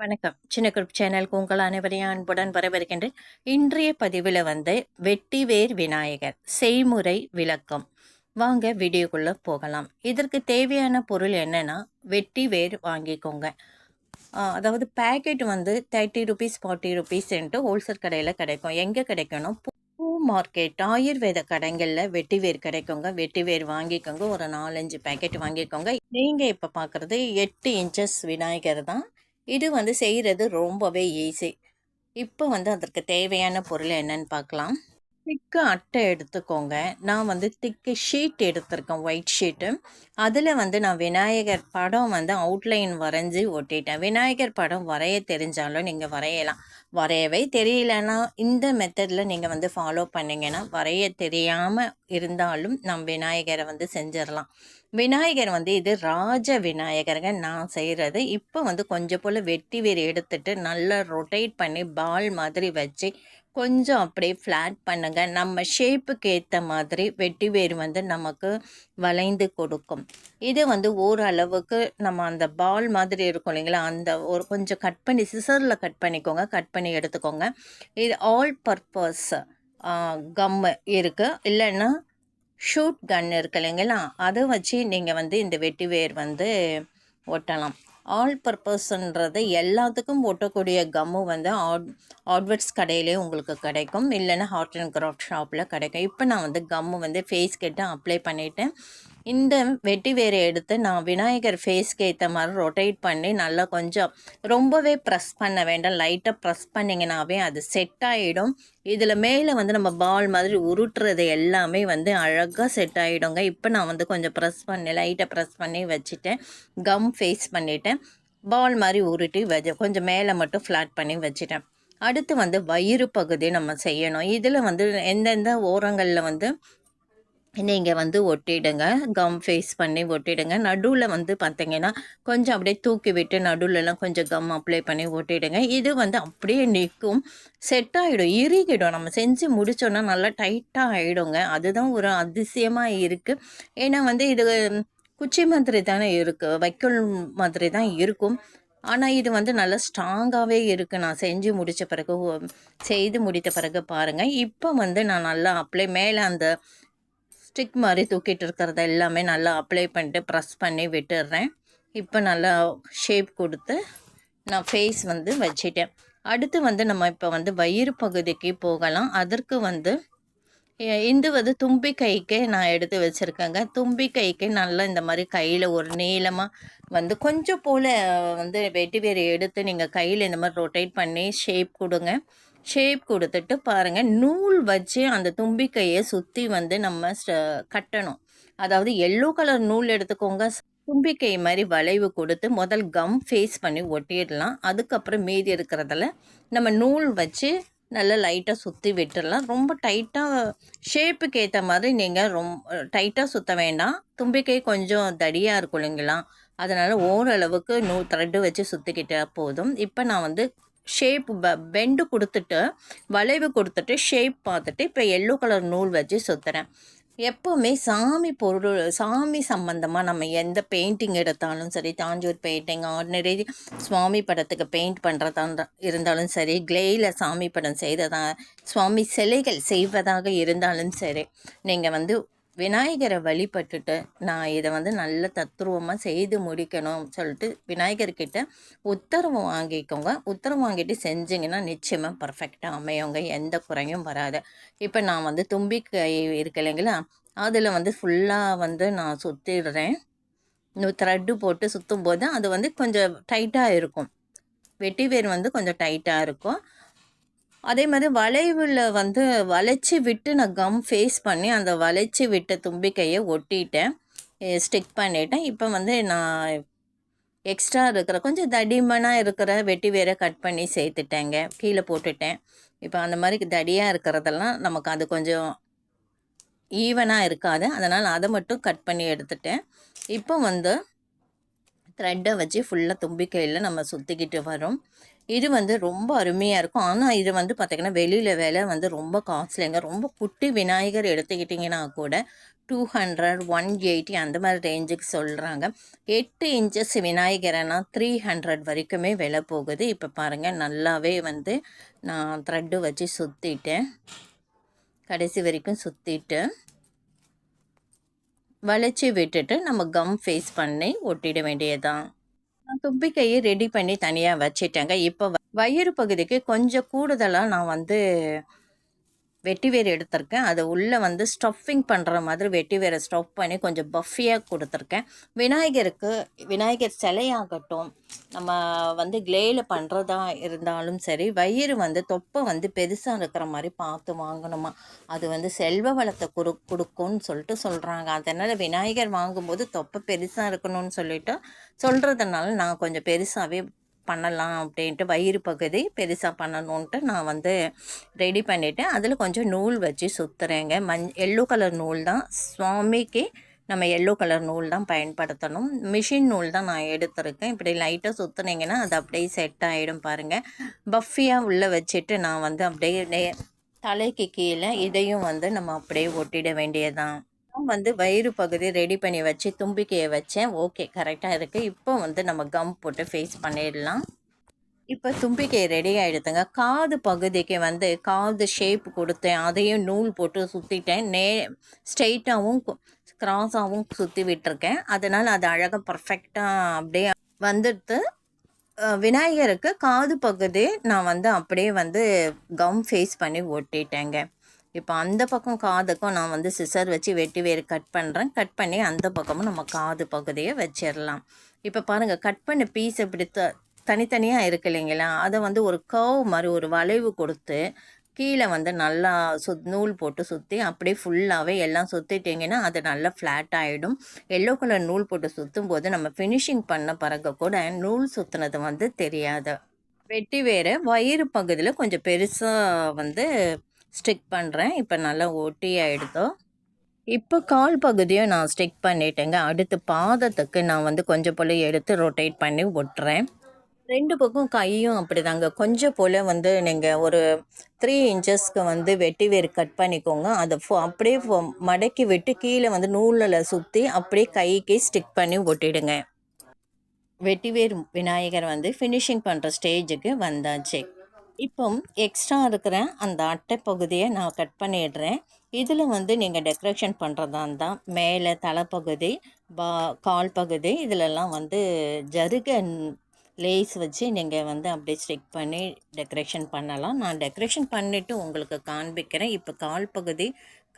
வணக்கம். சின்ன குரூப் சேனலுக்கு உங்கள் அனைவரையும் அன்புடன் வரவேற்கின்றேன். இன்றைய பதிவில் வந்து வெட்டிவேர் விநாயகர் செய்முறை விளக்கம். வாங்க வீடியோக்குள்ளே போகலாம். இதற்கு தேவையான பொருள் என்னென்னா வெட்டிவேர் வாங்கிக்கோங்க. அதாவது பேக்கெட் வந்து தேர்ட்டி ருபீஸ் ஃபார்ட்டி ருபீஸ்ன்ட்டு ஹோல்சேல் கடையில் கிடைக்கும். எங்கே கிடைக்கணும்? பூ மார்க்கெட் ஆயுர்வேத கடைகளில் வெட்டிவேர் கிடைக்குங்க. வெட்டிவேர் வாங்கிக்கோங்க. ஒரு நாலஞ்சு பேக்கெட் வாங்கிக்கோங்க. நீங்கள் இப்போ பார்க்குறது எட்டு இன்ச்சஸ் விநாயகர் தான். இது வந்து செய்கிறது ரொம்பவே ஈஸி இப்போ வந்து அதற்கு தேவையான பொருள் என்னன்னு பார்க்கலாம். திக்கு அட்டை எடுத்துக்கோங்க. நான் வந்து திக்கு ஷீட் எடுத்திருக்கேன் ஒயிட் ஷீட்டு அதில் வந்து நான் விநாயகர் படம் வந்து அவுட்லைன் வரைஞ்சி ஒட்டிட்டேன். விநாயகர் படம் வரைய தெரிஞ்சாலும் நீங்கள் வரையலாம். வரையவே தெரியலன்னா இந்த மெத்தடில் நீங்கள் வந்து ஃபாலோ பண்ணிங்கன்னா வரைய தெரியாமல் இருந்தாலும் நம் விநாயகரை வந்து செஞ்சிடலாம். விநாயகர் வந்து இது ராஜ விநாயகருங்க நான் செய்கிறது இப்போ வந்து கொஞ்சம் போல் வெட்டி வேர் எடுத்துட்டு நல்லா ரொட்டேட் பண்ணி பால் மாதிரி வச்சு கொஞ்சம் அப்படியே ஃப்ளாட் பண்ணுங்க. நம்ம ஷேப்புக்கு ஏற்ற மாதிரி வெட்டி வேர் வந்து நமக்கு வளைந்து கொடுக்கும். இது வந்து ஓரளவுக்கு நம்ம அந்த பால் மாதிரி இருக்கும் இல்லைங்களா? அந்த ஒரு கொஞ்சம் கட் பண்ணி சிசரில் கட் பண்ணிக்கோங்க. கட் பண்ணி எடுத்துக்கோங்க. இது ஆல் பர்பஸ் கம்மு இருக்குது இல்லைன்னா ஷூட் கன் இருக்கு இல்லைங்களா? அதை வச்சு நீங்கள் வந்து இந்த வெட்டி வேர் வந்து ஒட்டலாம். ஆல் பர்பஸ்ன்றது எல்லாத்துக்கும் ஒட்டக்கூடிய கம்மு வந்து ஆட் ஆட்வர்ட்ஸ் கடையிலே உங்களுக்கு கிடைக்கும். இல்லைன்னா ஹார்ட் அண்ட் கிராஃப்ட் ஷாப்பில் கிடைக்கும். இப்போ நான் வந்து கம்மு வந்து ஃபேஸ் கிட்ட அப்ளை பண்ணிவிட்டேன் இந்த வெட்டி வேரை எடுத்து நான் விநாயகர் ஃபேஸ்க்கு ஏற்ற மாதிரி ரொட்டேட் பண்ணி நல்லா கொஞ்சம் ரொம்பவே ப்ரெஸ் பண்ண வேண்டாம். லைட்டாக ப்ரெஸ் பண்ணிங்கனாவே அது செட் ஆகிடும் இதில் மேலே வந்து நம்ம பால் மாதிரி உருட்டுறது எல்லாமே வந்து அழகாக செட் ஆகிடுங்க இப்போ நான் வந்து கொஞ்சம் ப்ரெஸ் பண்ணி லைட்டாக ப்ரெஸ் பண்ணி வச்சுட்டேன். கம் ஃபேஸ் பண்ணிவிட்டேன் பால் மாதிரி உருட்டி வச்சு கொஞ்சம் மேலே மட்டும் ஃப்ளாட் பண்ணி வச்சுட்டேன். அடுத்து வந்து வயிறு பகுதி நம்ம செய்யணும். இதில் வந்து எந்தெந்த ஓரங்களில் வந்து நீங்கள் வந்து ஒட்டிடுங்க. கம் ஃபேஸ் பண்ணி ஒட்டிடுங்க. நடுவில் வந்து பார்த்தீங்கன்னா கொஞ்சம் அப்படியே தூக்கி விட்டு நடுவுலலாம் கொஞ்சம் கம் அப்ளை பண்ணி ஒட்டிடுங்க. இது வந்து அப்படியே நிற்கும். செட் ஆகிடும் இறுகிடும். நம்ம செஞ்சு முடித்தோன்னா நல்லா டைட்டாக ஆகிடுங்க அதுதான் ஒரு அதிசயமாக இருக்குது ஏன்னா வந்து இது குச்சி மாதிரி தானே இருக்குது வைக்கோல் மாதிரி தான் இருக்கும். ஆனால் இது வந்து நல்லா ஸ்ட்ராங்காகவே இருக்குது நான் செஞ்சு முடித்த பிறகு செய்து முடித்த பிறகு பாருங்கள் இப்போ வந்து நான் நல்லா அப்ளை மேலே அந்த ஸ்டிக் மாதிரி தூக்கிட்டு இருக்கிறத எல்லாமே நல்லா அப்ளை பண்ணிட்டு ப்ரெஸ் பண்ணி விட்டுடுறேன். இப்போ நல்லா ஷேப் கொடுத்து நான் ஃபேஸ் வந்து வச்சிட்டேன். அடுத்து வந்து நம்ம இப்போ வந்து வயிறு பகுதிக்கு போகலாம். அதற்கு வந்து எ- இது வந்து தும்பி கைக்கு நான் எடுத்து வச்சுருக்கேங்க. தும்பி கைக்கு நல்லா இந்த மாதிரி கையில் ஒரு நீளமாக வந்து கொஞ்சம் போல் வந்து வெட்டி வேறு எடுத்து நீங்கள் கையில் இந்த மாதிரி ரொட்டேட் பண்ணி ஷேப் கொடுங்க. ஷேப் கொடுத்துட்டு பாருங்கள் நூல் வச்சு அந்த தும்பிக்கையை சுற்றி வந்து நம்ம ஸ்ட- கட்டணும். அதாவது எல்லோ கலர் நூல் எடுத்துக்கோங்க. தும்பிக்கை மாதிரி வளைவு கொடுத்து முதல் கம் ஃபேஸ் பண்ணி ஒட்டிடலாம். அதுக்கப்புறம் மீதி இருக்கிறதில் நம்ம நூல் வச்சு நல்லா லைட்டாக சுற்றி விட்டுடலாம். ரொம்ப டைட்டாக ஷேப்புக்கு ஏற்ற மாதிரி நீங்கள் ரொம்ப டைட்டாக சுற்ற வேண்டாம். தும்பிக்கை கொஞ்சம் தடியாக இருக்கும் இல்லைங்களா? அதனால் ஓரளவுக்கு நூ த்ரெட்டு வச்சு சுற்றிக்கிட்டால் போதும். இப்போ நான் வந்து ஷேப் பெண்டு கொடுத்துட்டு வளைவு கொடுத்துட்டு ஷேப் பார்த்துட்டு இப்போ எல்லோ கலர் நூல் வச்சு சுற்றுறேன் எப்போவுமே சாமி பொருள் சாமி சம்மந்தமாக நம்ம எந்த பெயிண்டிங் எடுத்தாலும் சரி தாஞ்சூர் பெயிண்டிங் ஆர்டினரி சுவாமி படத்துக்கு பெயிண்ட் பண்ணுறதா இருந்தாலும் சரி கிளேயில் சாமி படம் செய்ததா சுவாமி சிலைகள் செய்வதாக இருந்தாலும் சரி நீங்கள் வந்து விநாயகரை வழிபட்டுட்டு நான் இதை வந்து நல்ல தத்ரூபமாக செய்து முடிக்கணும் சொல்லிட்டு விநாயகர்கிட்ட உத்தரவு வாங்கிக்கோங்க. உத்தரவு வாங்கிட்டு செஞ்சிங்கன்னா நிச்சயமாக பர்ஃபெக்டாக அமையவங்க எந்த குறையும் வராது. இப்போ நான் வந்து தும்பிக்கை இருக்கு இல்லைங்களா? அதில் வந்து ஃபுல்லாக வந்து நான் சுற்றிடுறேன் இந்த த்ரெட்டு போட்டு சுற்றும் போது அது வந்து கொஞ்சம் டைட்டாக இருக்கும். வெட்டி வேர் வந்து கொஞ்சம் டைட்டாக இருக்கும். அதே மாதிரி வளைவில் வந்து வளைச்சி விட்டு நான் கம் ஃபேஸ் பண்ணி அந்த வளைச்சி விட்ட தும்பிக்கையை ஒட்டிட்டேன். ஸ்டிக் பண்ணிட்டேன். இப்போ வந்து நான் எக்ஸ்ட்ரா இருக்கிற கொஞ்சம் தடிமனாக இருக்கிற வெட்டி வேரை கட் பண்ணி சேர்த்துட்டேங்க. கீழே போட்டுட்டேன். இப்போ அந்த மாதிரி தடியாக இருக்கிறதெல்லாம் நமக்கு அது கொஞ்சம் ஈவனாக இருக்காது. அதனால் அதை மட்டும் கட் பண்ணி எடுத்துட்டேன். இப்போ வந்து த்ரெட்டை வச்சு ஃபுல்லாக தும்பிக்கையில் நம்ம சுற்றிக்கிட்டு வரோம். இது வந்து ரொம்ப அருமையாக இருக்கும். ஆனால் இது வந்து பார்த்திங்கன்னா வெளியில் விலை வந்து ரொம்ப காஸ்ட்லிங்க ரொம்ப குட்டி விநாயகர் எடுத்துக்கிட்டிங்கன்னா கூட டூ ஹண்ட்ரட் ஒன் எயிட்டி அந்த மாதிரி ரேஞ்சுக்கு சொல்கிறாங்க எட்டு இன்ச்சஸ் விநாயகரைனா த்ரீ ஹண்ட்ரட் வரைக்குமே விலை போகுது. இப்போ பாருங்கள் நல்லாவே வந்து நான் த்ரெட்டு வச்சு சுற்றிட்டேன் கடைசி வரைக்கும் சுற்றிட்டு வளைச்சி விட்டுட்டு நம்ம கம் ஃபேஸ் பண்ணி ஒட்டிட வேண்டியதுதான். தும்பிக்கையை ரெடி பண்ணி தனியாக வச்சிட்டேங்க. இப்போ வயிறு பகுதிக்கு கொஞ்சம் கூடுதலாக நான் வந்து வெட்டிவேர் எடுத்திருக்கேன். அதை உள்ளே வந்து ஸ்டஃபிங் பண்ணுற மாதிரி வெட்டி வேரை ஸ்டஃப் பண்ணி கொஞ்சம் பஃபியாக கொடுத்துருக்கேன். விநாயகருக்கு விநாயகர் சிலையாகட்டும் நம்ம வந்து கிளேயில் பண்ணுறதா இருந்தாலும் சரி வயிறு வந்து தொப்பை வந்து பெருசாக இருக்கிற மாதிரி பார்த்து வாங்கணுமா? அது வந்து செல்வ வளத்தை கொடு கொடுக்கும்னு சொல்லிட்டு சொல்கிறாங்க அதனால் விநாயகர் வாங்கும்போது தொப்பை பெருசாக இருக்கணும்னு சொல்லிட்டு சொல்கிறதுனால நான் கொஞ்சம் பெருசாகவே பண்ணலாம் அப்படின்ட்டு வயிறு பகுதி பெருசாக பண்ணணுன்ட்டு நான் வந்து ரெடி பண்ணிவிட்டேன் அதில் கொஞ்சம் நூல் வச்சு சுற்றுறேங்க மஞ் எல்லோ கலர் நூல் தான். சுவாமிக்கு நம்ம எல்லோ கலர் நூல் தான் பயன்படுத்தணும். மிஷின் நூல் தான் நான் எடுத்திருக்கேன். இப்படி லைட்டாக சுற்றுனீங்கன்னா அது அப்படியே செட் ஆகிடும் பாருங்கள் பஃபியாக உள்ளே வச்சுட்டு நான் வந்து அப்படியே தலைக்கு கீழே இதையும் வந்து நம்ம அப்படியே ஒட்டிட வேண்டியதான் வந்து வயிறு பகுதி ரெடி பண்ணி வச்சு தும்பிக்கையை வச்சேன். ஓகே கரெக்டாக இருக்குது இப்போ வந்து நம்ம கம் போட்டு ஃபேஸ் பண்ணிடலாம். இப்போ தும்பிக்கை ரெடி ஆகிடுதுங்க காது பகுதிக்கு வந்து காது ஷேப் கொடுத்தேன். அதையும் நூல் போட்டு சுற்றிட்டேன் நே ஸ்ட்ரெயிட்டாகவும் க்ராஸாகவும் சுற்றி விட்டுருக்கேன். அதனால் அது அழகாக பர்ஃபெக்டாக அப்படியே வந்துடுது. விநாயகருக்கு காது பகுதி நான் வந்து அப்படியே வந்து கம் ஃபேஸ் பண்ணி ஒட்டிட்டேங்க இப்போ அந்த பக்கம் காதுக்கும் நான் வந்து சிசர் வச்சு வெட்டி வேறு கட் பண்ணுறேன் கட் பண்ணி அந்த பக்கமும் நம்ம காது பகுதியை வச்சிடலாம். இப்போ பாருங்கள் கட் பண்ண பீஸ் இப்படி த தனித்தனியாக இருக்கு இல்லைங்களா? அதை வந்து ஒரு கவ் மாதிரி ஒரு வளைவு கொடுத்து கீழே வந்து நல்லா சு நூல் போட்டு சுற்றி அப்படியே ஃபுல்லாகவே எல்லாம் சுற்றிட்டிங்கன்னா அது நல்லா ஃப்ளாட் ஆகிடும் எல்லோ கலர் நூல் போட்டு சுற்றும் போது நம்ம ஃபினிஷிங் பண்ண பிறகு கூட நூல் சுற்றுனது வந்து தெரியாது. வெட்டி வேறு வயிறு பகுதியில் கொஞ்சம் பெருசாக வந்து ஸ்டிக் பண்ணுறேன் இப்போ நல்லா ஒட்டி ஆகிடுதோ இப்போ கால் பகுதியும் நான் ஸ்டிக் பண்ணிட்டேங்க. அடுத்து பாதத்துக்கு நான் வந்து கொஞ்சம் போல் எடுத்து ரொட்டேட் பண்ணி ஒட்டுறேன். ரெண்டு பக்கம் கையும் அப்படி தாங்க கொஞ்சம் போல் வந்து நீங்கள் ஒரு த்ரீ இன்ச்சஸ்க்கு வந்து வெட்டி வேறு கட் பண்ணிக்கோங்க. அதை ஃபோ அப்படியே மடக்கி விட்டு கீழே வந்து நூலில் சுற்றி அப்படியே கைக்கு ஸ்டிக் பண்ணி ஒட்டிடுங்க. வெட்டிவேர் விநாயகர் வந்து ஃபினிஷிங் பண்ணுற ஸ்டேஜுக்கு வந்தாச்சு. இப்போ எக்ஸ்ட்ரா இருக்கிற அந்த அட்டை பகுதியை நான் கட் பண்ணிடுறேன். இதில் வந்து நீங்கள் டெக்கரேஷன் பண்ணுறதா இருந்தால் மேலே தலைப்பகுதி பா கால் பகுதி இதிலெல்லாம் வந்து ஜருக லேஸ் வச்சு நீங்கள் வந்து அப்படியே ஸ்டிக் பண்ணி டெக்கரேஷன் பண்ணலாம். நான் டெக்கரேஷன் பண்ணிவிட்டு உங்களுக்கு காண்பிக்கிறேன். இப்போ கால் பகுதி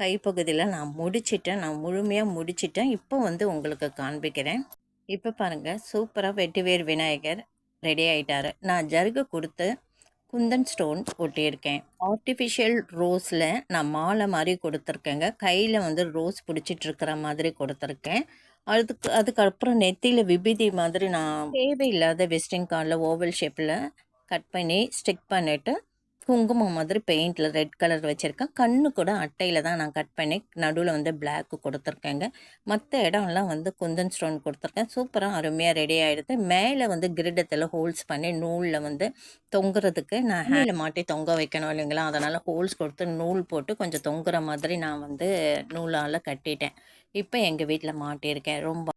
கைப்பகுதியில் நான் முடிச்சிட்டேன். நான் முழுமையாக முடிச்சிட்டேன். இப்போ வந்து உங்களுக்கு காண்பிக்கிறேன். இப்போ பாருங்கள் சூப்பராக வெட்டிவேர் விநாயகர் ரெடி ஆகிட்டார் நான் ஜருகு கொடுத்து குந்தன் ஸ்டோன் ஒட்டியிருக்கேன் ஆர்டிஃபிஷியல் ரோஸில் நான் மாலை மாதிரி கொடுத்துருக்கேங்க. கையில் வந்து ரோஸ் பிடிச்சிட்ருக்கிற மாதிரி கொடுத்துருக்கேன். அதுக்கு அதுக்கப்புறம் நெத்தியில் விபூதி மாதிரி நான் தேவையில்லாத வெஸ்டிங் கார்டில் ஓவல் ஷேப்பில் கட் பண்ணி ஸ்டிக் பண்ணிவிட்டு குங்குமம் மாதிரி பெயிண்டில் ரெட் கலர் வச்சுருக்கேன். கண்ணு கூட அட்டையில் தான் நான் கட் பண்ணி நடுவில் வந்து பிளாக்கு கொடுத்துருக்கேங்க. மற்ற இடம்லாம் வந்து குந்தன் ஸ்டோன் கொடுத்துருக்கேன். சூப்பராக அருமையாக ரெடி ஆகிடுது மேலே வந்து கிரிடத்தில் ஹோல்ஸ் பண்ணி நூலில் வந்து தொங்குறதுக்கு நான் ஹேண்டில் மாட்டி தொங்க வைக்கணும் இல்லைங்களா? அதனால் ஹோல்ஸ் கொடுத்து நூல் போட்டு கொஞ்சம் தொங்குற மாதிரி நான் வந்து நூலால் கட்டிட்டேன். இப்போ எங்கள் வீட்டில் மாட்டியிருக்கேன். ரொம்ப